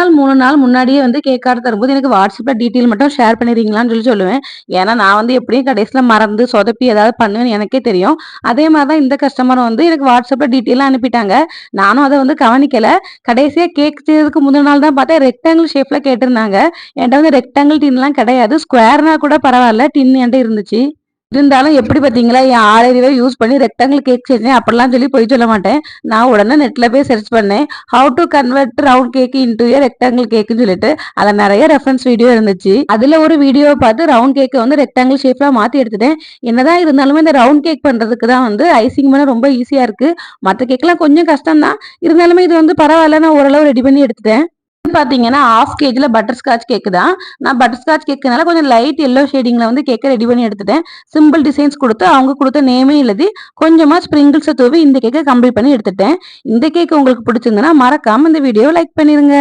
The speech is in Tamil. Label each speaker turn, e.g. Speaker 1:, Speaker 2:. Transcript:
Speaker 1: நாள் மூணு நாள் முன்னாடியே வந்து கேக் ஆர்டர் தரும்போது எனக்கு வாட்ஸ்அப்ல டீட்டெயில் மட்டும் ஷேர் பண்ணிடுறீங்களான்னு சொல்லி சொல்லுவேன். ஏன்னா நான் வந்து எப்படியும் கடைசியில் மறந்து சொதப்பி ஏதாவது பண்ணுவேன்னு எனக்கே தெரியும். அதே மாதிரி தான் இந்த கஸ்டமரும் வந்து எனக்கு வாட்ஸ்அப்ல டீட்டெயிலாக அனுப்பிட்டாங்க. நானும் அதை வந்து கவனிக்கல. கடைசியா கேக் செய்யறதுக்கு முதல் நாள் தான் பார்த்தா ரெக்டாங்கிள் ஷேப்ல கேட்டிருந்தாங்க. என்கிட்ட வந்து ரெக்டாங்கிள் டின்லாம் கிடையாது. ஸ்கொயர்னா கூட பரவாயில்ல. டின் என்கிட்ட இருந்துச்சு. இருந்தாலும் எப்படி பார்த்தீங்களா? என் ஆறறிவை யூஸ் பண்ணி ரெக்டாங்கிள் கேக் செஞ்சேன். அப்படிலாம் சொல்லி போய் சொல்ல மாட்டேன். நான் உடனே நெட்டில் போய் சர்ச் பண்ணேன். How to convert round cake into a rectangle கேக்குன்னு சொல்லிட்டு அதில் நிறைய ரெஃபரன்ஸ் வீடியோ இருந்துச்சு. அதில் ஒரு வீடியோவை பார்த்து ரவுண்ட் கேக்கை வந்து ரெக்டாங்கிள் ஷேப்பில் மாற்றி எடுத்துட்டேன். என்னதான் இருந்தாலுமே இந்த ரவுண்ட் கேக் பண்ணுறதுக்கு தான் வந்து ஐசிங் பண்ண ரொம்ப ஈஸியாக இருக்குது மற்ற கேக்லாம் கொஞ்சம் கஷ்டம் தான் இருந்தாலுமே இது வந்து பரவாயில்ல. நான் ஓரளவு ரெடி பண்ணி எடுத்துட்டேன். பாத்தீங்கன்னா ஆஃப் கேஜில் பட்டர் ஸ்காட்ச் கேக்கு தான். நான் பட்டர் ஸ்காட்ச் கேக்குனால கொஞ்சம் லைட் எல்லோ ஷேடிங்ல வந்து கேக்கை ரெடி பண்ணி எடுத்துட்டேன். சிம்பிள் டிசைன்ஸ் கொடுத்து அவங்க கொடுத்த நேமே எழுதி கொஞ்சமா ஸ்ப்ரிங்கிள்ஸை தூவி இந்த கேக்கை கம்ப்ளீட் பண்ணி எடுத்துட்டேன். இந்த கேக் உங்களுக்கு பிடிச்சிருந்ததுன்னா மறக்காம இந்த வீடியோவை லைக் பண்ணிருங்க.